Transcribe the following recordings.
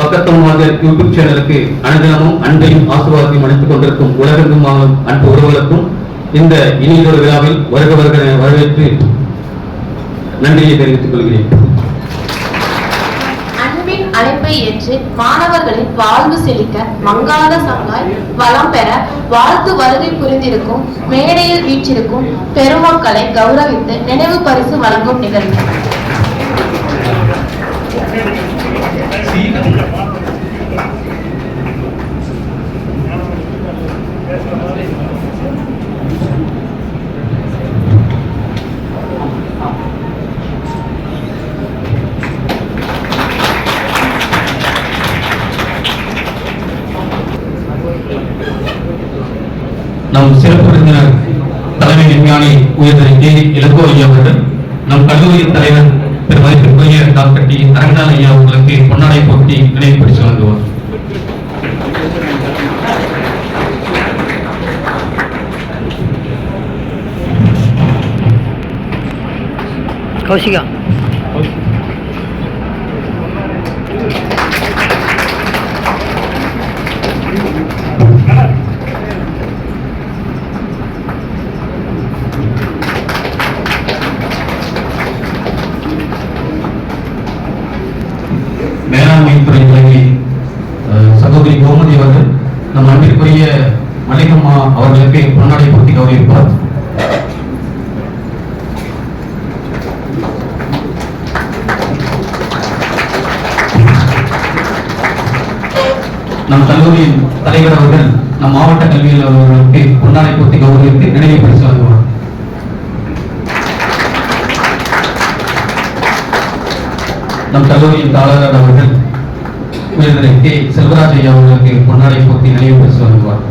பக்கத்தம் மாதிரி யூடியூப் சேனலுக்கு அனுதினமும் அன்பையும் ஆசீர்வாதத்தையும் அளித்துக் கொண்டிருக்கும் உலகெங்கும் வாழும் அன்பு உறவுகளுக்கும் இந்த இனியொரு விழாவில் வருக வருக வரவேற்று நன்றியை தெரிவித்துக் கொள்கிறேன். அன்பின் அழைப்பை ஏற்று மாணவர்களின் வாழ்வு செழிக்க மங்காத சங்காய் வளம் பெற வாழ்த்து வருகை புரிந்திருக்கும் மேடையில் வீற்றிருக்கும் பெருமக்களை கௌரவித்து நினைவு பரிசு வழங்கும் நிகழ்வு. நம் சிறப்பு விருந்தினர் தலைமை விஞ்ஞானி உயர்திரு கே இளங்கோ ஐயா அவர்கள் நம் கல்லூரியின் தலைவர் திரு மதிப்பிற்குரிய டாக்டர் டி அரங்கநாத் ஐயா அவர்களுக்கு பொன்னாடை போட்டி நினைவு பரிசு வழங்குவார் கௌஷிகா தலைவர் அவர்கள் நம் மாவட்ட கல்வியில் அவர்களுக்கு பொன்னாடை போட்டி கௌரவித்து நினைவு பரிசு வழங்குவார். நம் கல்லூரியின் தாளர் அவர்கள் உயர்திரு கே செல்வராஜ் ஐயா அவர்களுக்கு பொன்னாடை போட்டி நினைவு பரிசு வழங்குவார்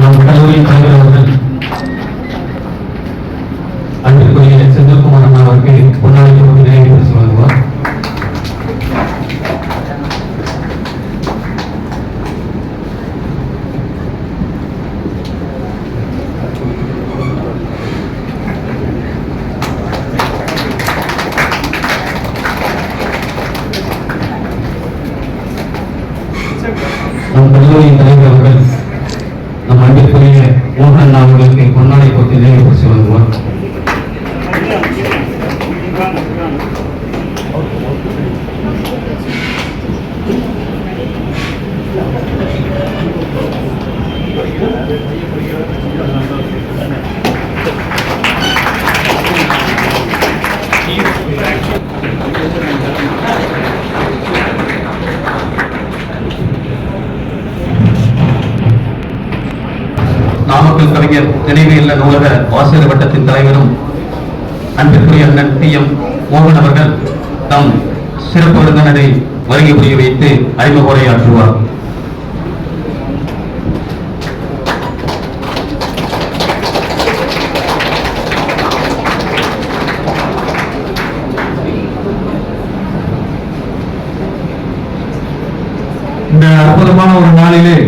நம் கல்லூரியின் தலைவர் அவர்கள் அன்பிற்குரிய செந்தில்குமார் அண்ணா அவருக்கு பொன்னாடை போட்டி நினைவு பரிசு வழங்குவார் நம் கல்லூரியின் தலைவர் அவர்கள் நம் அன்பிற்குரிய மோகன் அண்ணா அவர்களுக்கு பொன்னாடை போட்டு நினைவு பரிசு வழங்குவார் கவிஞர் நினைவு இல்ல நூலக ஆசிரியர் வட்டத்தின் தலைவரும் அன்பிற்குரிய அண்ணன் டி எம் மோகன் அவர்கள் தம் சிறப்பு விருந்தினரை வருகை புரிய வைத்து அறிமுக உரையாற்றுவார் இந்த அற்புதமான ஒரு நாளிலே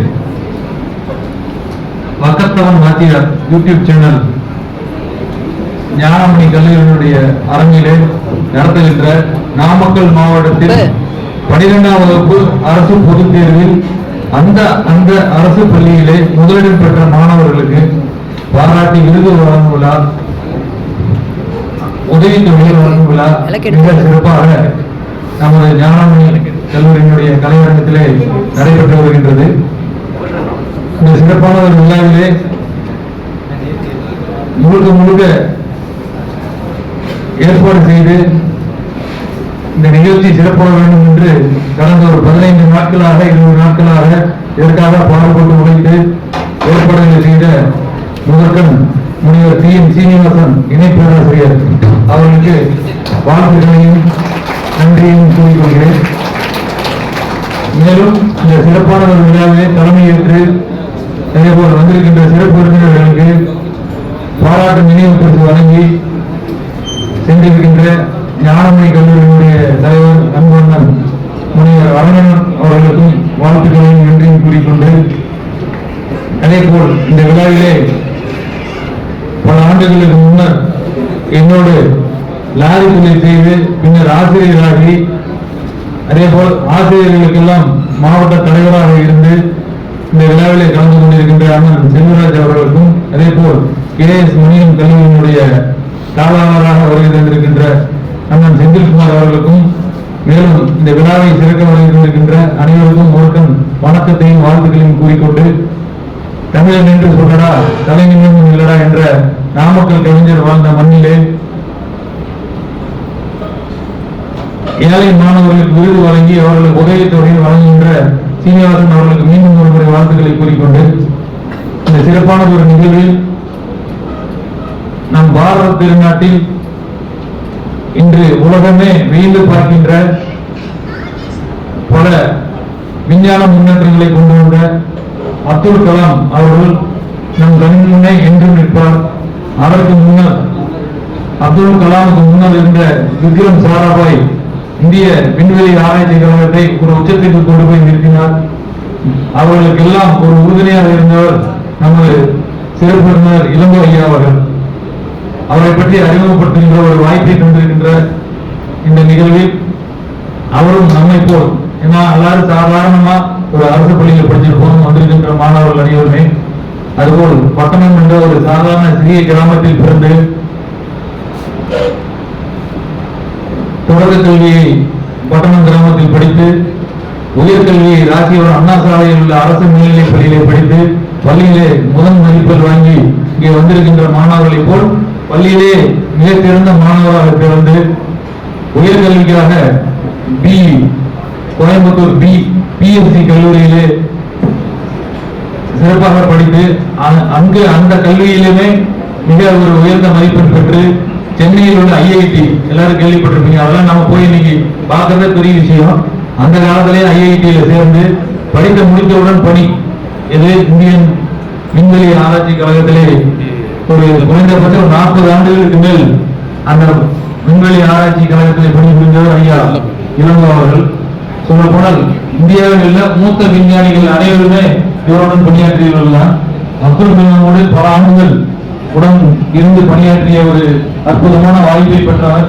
வாத்தியார் யூடியூப் சேனல் ஞானமணி கல்லூரியினுடைய அரங்கிலே நடத்துகின்ற நாமக்கல் மாவட்டத்தில் பனிரெண்டாம் வகுப்பு அரசு பொதுத் தேர்வில் அந்த அந்த அரசு பள்ளியிலே முதலிடம் பெற்ற மாணவர்களுக்கு பாராட்டி விருது வழங்கும் விழா உதவித்தொகை வழங்கும் விழா மிக சிறப்பாக நமது ஞானமணி கல்லூரியினுடைய கலையரங்கத்திலே நடைபெற்று வருகின்றது. இந்த சிறப்பான ஒரு விழாவிலே முழுக்க முழுக்க ஏற்பாடு செய்து இந்த நிகழ்ச்சி சிறப்பாக வேண்டும் என்று கடந்த ஒரு பதினைந்து நாட்களாக இருபது நாட்களாக இதற்காக பாடுபட்டு உழைத்து ஏற்பாடுகளை செய்த முதற்கன் முனிவர் டி எம் சீனிவாசன் இணை பேராசிரியர் அவர்களுக்கு வாழ்த்துக்களையும் நன்றியையும் கூறிக்கொள்கிறேன். மேலும் இந்த சிறப்பான ஒரு விழாவிலே தலைமையேற்று அதேபோல் வந்திருக்கின்ற சிறப்பு விருந்தினர்களுக்கு பாராட்டு நினைவு பரிசு வழங்கி சென்றிருக்கின்ற ஞானமணி கல்லூரியினுடைய தலைவர் அன்பண்ணன் முனைவர் அரணன் அவர்களுக்கும் வாழ்த்துக்களையும் நன்றியும் கூறிக்கொண்டு அதே போல் இந்த விழாவிலே பல ஆண்டுகளுக்கு முன்னர் என்னோடு லாரி தொழில் செய்து பின்னர் ஆசிரியராகி அதே போல் ஆசிரியர்களுக்கெல்லாம் மாவட்ட தலைவராக இருந்து இந்த விழாவிலே கலந்து கொண்டிருக்கின்ற அண்ணன் செல்வராஜ் அவர்களுக்கும் அதே போல் கே எஸ் முனியம் கல்லூரியினுடைய தாளாளராக வருகை தந்திருக்கின்ற அண்ணன் செந்தில்குமார் அவர்களுக்கும் மேலும் இந்த விழாவை சிறக்க வருகின்ற அனைவருக்கும் ஒருக்கம் வணக்கத்தையும் வாழ்த்துக்களையும் கூறிக்கொண்டு தமிழன் என்று சொல்லடா தலை இல்லடா என்ற நாமக்கல் கவிஞர் வாழ்ந்த மண்ணிலே ஏழை மாணவர்களுக்கு விருது வழங்கி அவர்களுக்கு உதவித் தொகையை வழங்குகின்ற சீனிவாசன் அவர்களுக்கு மீண்டும் ஒரு முறை வாழ்த்துக்களை கூறிக்கொண்டு இந்த சிறப்பான ஒரு நிகழ்வில் நம் பாரத திருநாட்டில் இன்று உலகமே வீழ்ந்து பார்க்கின்ற பல விஞ்ஞான முன்னேற்றங்களை கொண்டு வந்த அப்துல் கலாம் அவர்கள் நம் கண் முன்னே என்றும் நிற்பார். அதற்கு முன்னர் அப்துல் கலாமுக்கு முன்னர் இருந்த விக்ரம் சாராபாய் இந்திய விண்வெளி ஆராய்ச்சி கழகத்தை ஒரு உச்சத்திற்கு கொண்டு போய் நிறுத்தினார். அவர்களுக்கெல்லாம் ஒரு உறுதுணையாக இருந்தவர் நமது சிறப்பு இளங்கோ ஐயா அவர்கள். அவரை பற்றி அறிமுகப்படுத்துகின்ற ஒரு வாய்ப்பை தந்திருக்கின்ற இந்த நிகழ்வில் அவரும் நம்மை போல் ஏன்னா எல்லாரும் சாதாரணமா ஒரு அரசு பள்ளியில் படிச்சிருப்போம் வந்திருக்கின்ற மாணவர்கள் அனைவருமே. அதுபோல் பட்டணம் என்ற ஒரு சாதாரண சிறிய கிராமத்தில் பிறந்து தொடக்க கல்வியை பட்டணம் கிராமத்தில் படித்து உயர்கல்வியை ராசியவர் அண்ணா சாலையில் உள்ள அரசு மேல்நிலைப் பள்ளியிலே படித்து பள்ளியிலே முதன் மதிப்பெண் வாங்கி இங்கே வந்திருக்கின்ற மாணவர்களைப் போல் பள்ளியிலே மிகச்சிறந்த மாணவராக பிறந்து உயர்கல்விக்காக பி கோயம்புத்தூர் பி பிஎஸ்சி கல்லூரியிலே சிறப்பாக படித்து அங்கு அந்த கல்வியிலுமே மிக ஒரு உயர்ந்த மதிப்பெண் பெற்று சென்னையில் உள்ள ஐஐடி எல்லாரும் கேள்விப்பட்டிருப்பீங்க அதெல்லாம் நம்ம போய் இன்னைக்கு பார்க்கறதே பெரிய விஷயம். அந்த காலத்திலே ஐஐடியில சேர்ந்து படித்து முடித்தவுடன் பணி இது இந்தியன் விண்வெளி ஆராய்ச்சி கழகத்திலே ஒரு குறைந்தபட்சம் ஒரு நாற்பது ஆண்டுகளுக்கு மேல் அந்த விண்வெளி ஆராய்ச்சி கழகத்தில் பணிபுரிந்தவர் ஐயா இளங்கோ அவர்கள். சொல்ல போனால் இந்தியாவில் உள்ள மூத்த விஞ்ஞானிகள் அனைவருமே இவருடன் பணியாற்றியவர்கள் தான் அப்துல் கலாமோடு பல ஆண்டுகள் உடன் இருந்து பணியாற்றிய ஒரு அற்புதமான வாய்ப்பை பெற்றவர்.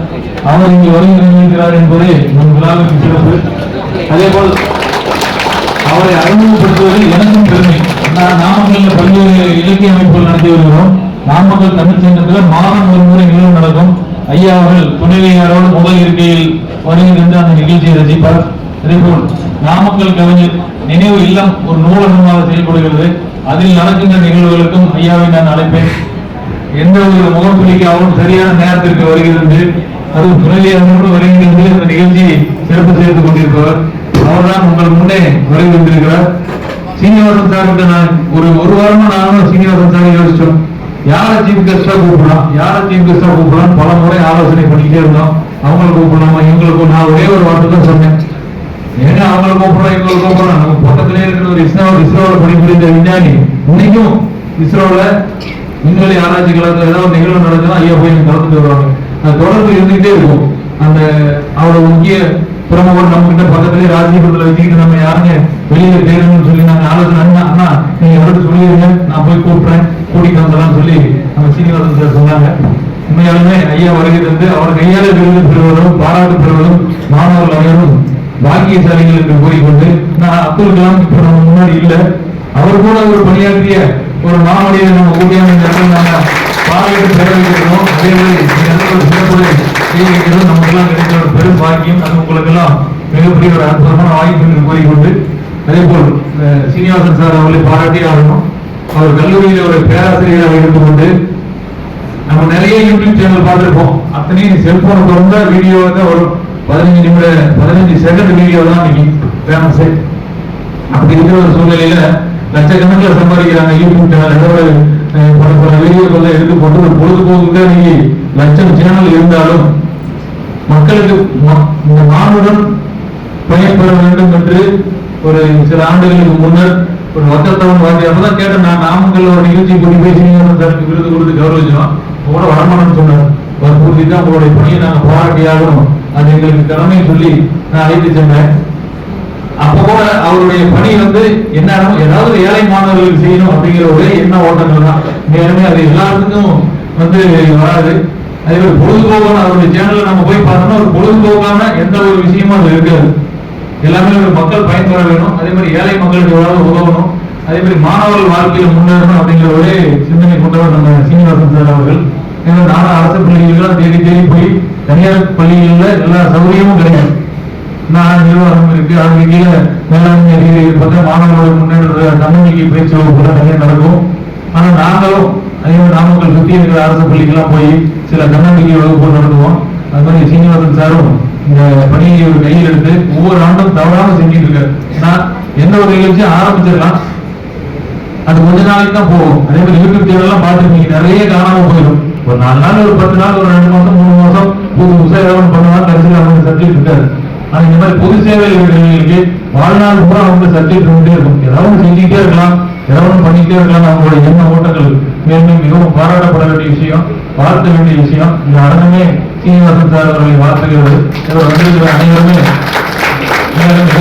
அவர் இங்கு வருகிறார் என்பதே நம் விழாவிற்கு சிறப்பு. அதே போல் அவரை அறிமுகப்படுத்துவதில் எனக்கும் பெருமை. நான் நாமக்கல்ல பல்வேறு இலக்கிய அமைப்புகள் நடத்தி வருகிறோம். நாமக்கல் தமிழ்ச்சங்கத்தில் மாதம் ஒரு முறை நிகழ்வு நடக்கும். ஐயா அவர்கள் துணைவியாரோடு முதல் இருக்கையில் வருகின்ற அந்த நிகழ்ச்சியை ரசிப்பார். இதேபோல் நாமக்கல் கவிஞர் நினைவு இல்லம் ஒரு நூலகமாக செயல்படுகிறது. அதில் நடக்கின்ற நிகழ்வுகளுக்கும் ஐயாவை நான் அழைப்பேன். எந்த ஒரு முகப்புலிக்காகவும் சரியான நேரத்திற்கு வருகிறது அது துணைவியாரோடு வருகிறது அந்த நிகழ்ச்சியை சிறப்பு செய்து கொண்டிருப்பவர். அவர்தான் உங்கள் முன்னே வருகை வந்திருக்கிறார் சீனிவாசன் சார்கிட்ட நான் ஒரு ஒரு வாரமா நானும் சீனிவாசன் சார் யோசிச்சோம். யாரை சீஃப் கெஸ்டா கூப்பிடலாம் யாரை சீஃப் கெஸ்டா கூப்பிடலாம் பல முறை ஆலோசனை பண்ணிக்கிட்டே இருந்தோம். அவங்களை கூப்பிடலாமா? எங்களுக்கு நான் ஒரே ஒரு வார்த்தை தான் சொன்னேன். ஏன்னா அவங்களை கூப்பிடலாம் எங்களை கூப்பிடலாம். நம்ம பக்கத்திலே இருக்கிற ஒரு இஸ்ரோ இஸ்ரோவில் பணிபுரிந்த விஞ்ஞானி இன்னைக்கும் இஸ்ரோவில் விண்வெளி ஆராய்ச்சி கழகத்தில் ஏதாவது நிகழ்வு நடக்குதுன்னா ஐயா போய் கலந்துட்டு வருவாங்க. அது தொடர்பு இருந்துகிட்டே இருக்கும். அந்த அவரோட முக்கிய பிரமுகர் நம்ம கிட்ட பக்கத்திலே ராஜீபுரத்துல வச்சுக்கிட்டு நம்ம யாருங்க? வெளியில தேடணும்னு சொல்லி நாங்க ஆலோசனை அண்ணா அண்ணா நீங்க எவ்வளவு சொல்லிடுங்க. நான் போய் கூப்பிடுறேன். கூட்டிட்டு வந்துடலாம் சொல்லி நம்ம சீனிவாசன் சார் சொன்னாங்க. உண்மையாலுமே ஐயா வருகை தந்து அவர் கையால விருது பெறுவதும் பாராட்டு பெறுவதும் மாணவர்கள் அனைவரும் பாக்கியசாலிகள் என்று கூறிக்கொண்டு நான் அப்துல் கலாம் இப்ப நம்ம முன்னாடி இல்ல. அவர் கூட ஒரு பணியாற்றிய ஒரு மாமனியை நம்ம கூட்டியான நாங்கள் பாராட்டு பெற வைக்கிறோம் அதே மாதிரி சிறப்புரை செய்ய நமக்கெல்லாம் நமக்கு எல்லாம் கிடைத்த ஒரு பெரும் பாக்கியம். அது உங்களுக்கெல்லாம் மிகப்பெரிய ஒரு அற்புதமான வாய்ப்பு என்று கூறிக்கொண்டு அதே போல் சீனிவாசன் சார் அவர்களை பாராட்டி ஆகணும். அவர் கல்லூரியில் ஒரு பேராசிரியராக இருந்து கொண்டு நம்ம நிறைய யூடியூப் சேனல் பார்த்திருப்போம். அத்தனையும் செல்போன் திறந்த வீடியோ தான் வரும். பதினஞ்சு நிமிட பதினஞ்சு செகண்ட் வீடியோ தான் இன்னைக்கு ஃபேமஸ் அப்படி இருக்கிற ஒரு சூழ்நிலையில லட்சக்கணக்கில் சம்பாதிக்கிறாங்க யூடியூப் சேனல் ஏதோ பல பல எடுத்து போட்டு ஒரு பொழுதுபோக்கு இன்னைக்கு லட்சம் ஜனங்கள் இருந்தாலும் மக்களுக்கு இந்த மானுடன் பயன்பெற வேண்டும் என்று ஒரு சில ஆண்டுகளுக்கு முன்னர் ஒரு வக்கத்தவன் வாதி அப்பதான் கேட்டேன். நான் நாமக்கல் ஒரு நிகழ்ச்சி கூட்டி பேசினீங்க சாருக்கு விருது கொடுத்து கௌரவிச்சோம். கூட வரமானம் சொன்னார். வற்புறுத்தி தான் உங்களுடைய பணியை நாங்கள் பாராட்டியாகணும். அது எங்களுக்கு கடமை சொல்லி நான் அழைத்து சென்றேன். அப்போ கூட அவருடைய பணி வந்து என்ன ஏதாவது ஏழை மாணவர்களுக்கு செய்யணும் அப்படிங்கிற ஒரே என்ன ஓட்டங்கள் தான். நேரமே அது எல்லாத்துக்கும் வந்து வராது. அதே மாதிரி பொழுதுபோக்கான அவருடைய சேனல்ல நம்ம போய் பார்த்தோம்னா ஒரு பொழுதுபோக்கான எந்த ஒரு விஷயமும் அது இருக்காது. எல்லாமே ஒரு மக்கள் பயன்பெற வேணும் அதே மாதிரி ஏழை மக்களுக்கு எவ்வளவு உதவணும். அதே மாதிரி மாணவர்கள் வாழ்க்கையில் முன்னேறணும் அப்படிங்கிற ஒரே சிந்தனை கொண்டவர் நம்ம சீனிவாசன் சார் அவர்கள். ஏன்னா நானும் அரசு பள்ளிகளுக்கெல்லாம் தேடி தேடி போய் தனியார் பள்ளிகளில் எல்லா சௌகரியமும் கிடைக்கும். நான் நிர்வாகம் இருக்கு. அதுக்கு கீழே மேலாண்மை அதிகாரி பார்த்தா மாணவர்களோட முன்னேற்ற தன்னம்பிக்கை பயிற்சி வகுப்புல நிறைய நடக்கும். ஆனால் நாங்களும் அதே மாதிரி நாமக்கல் சுத்தி இருக்கிற அரசு பள்ளிக்கெல்லாம் போய் சில தன்னம்பிக்கை வகுப்பு நடத்துவோம். அது மாதிரி சீனிவாசன் சாரும் இந்த பணியை ஒரு கையில் எடுத்து ஒவ்வொரு ஆண்டும் தவறாம செஞ்சுட்டு இருக்காரு. நான் எந்த ஒரு நிகழ்ச்சியும் ஆரம்பிச்சிடலாம். அது கொஞ்ச நாளைக்கு தான் போகும். அதே மாதிரி யூடியூப் சேனல்லாம் பார்த்துருப்பீங்க. நிறைய காணாம போயிடும். ஒரு நாலு நாள் ஒரு பத்து நாள் ஒரு ரெண்டு மாசம் மூணு மாசம் புது புதுசா ஏதாவது பண்ணுவாங்க. கடைசியில் அவங்க சப்ஜெக்ட் இருக்காரு ஆனா இந்த மாதிரி பொது சேவை இருக்கிறவங்களுக்கு வாழ்நாள் பூரா அவங்க சப்ஜெக்ட் இருந்துட்டே இருக்கும். ஏதாவது ஒண்ணு செஞ்சுக்கிட்டே இருக்கலாம். ஏதாவது ஒண்ணு பண்ணிக்கிட்டே இருக்கலாம். அவங்களோட எண்ண ஓட்டங்கள். மேலும் மிகவும் பாராட்டப்பட வேண்டிய விஷயம் வாழ்த்த வேண்டிய விஷயம். இந்த அரங்கமே சீனிவாசன் சார் அவர்களை வாழ்த்துகிறது. இவர் வந்திருக்கிற அனைவருமே மிக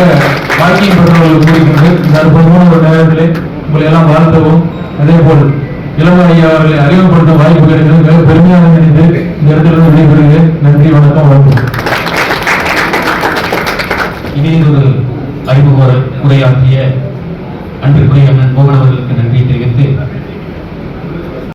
பாக்கியம் பெற்றவர்கள் கூறுகிறது இந்த அற்புதமான ஒரு நேரத்திலே உங்களை எல்லாம் வாழ்த்தவும். அதே போல் இளம அவர்களை அறிமுகப்படுத்த வாய்ப்பு கிடைக்கிறது மிக பெருமையாக நினைத்து இந்த இடத்திலிருந்து விடைபெறுகிறேன். நன்றி வணக்கம் வணக்கம். இனியொரு அறிமுக உரையாற்றிய அன்பிற்குரிய அண்ணன் மோகன் அவர்களுக்கு நன்றி தெரிவித்து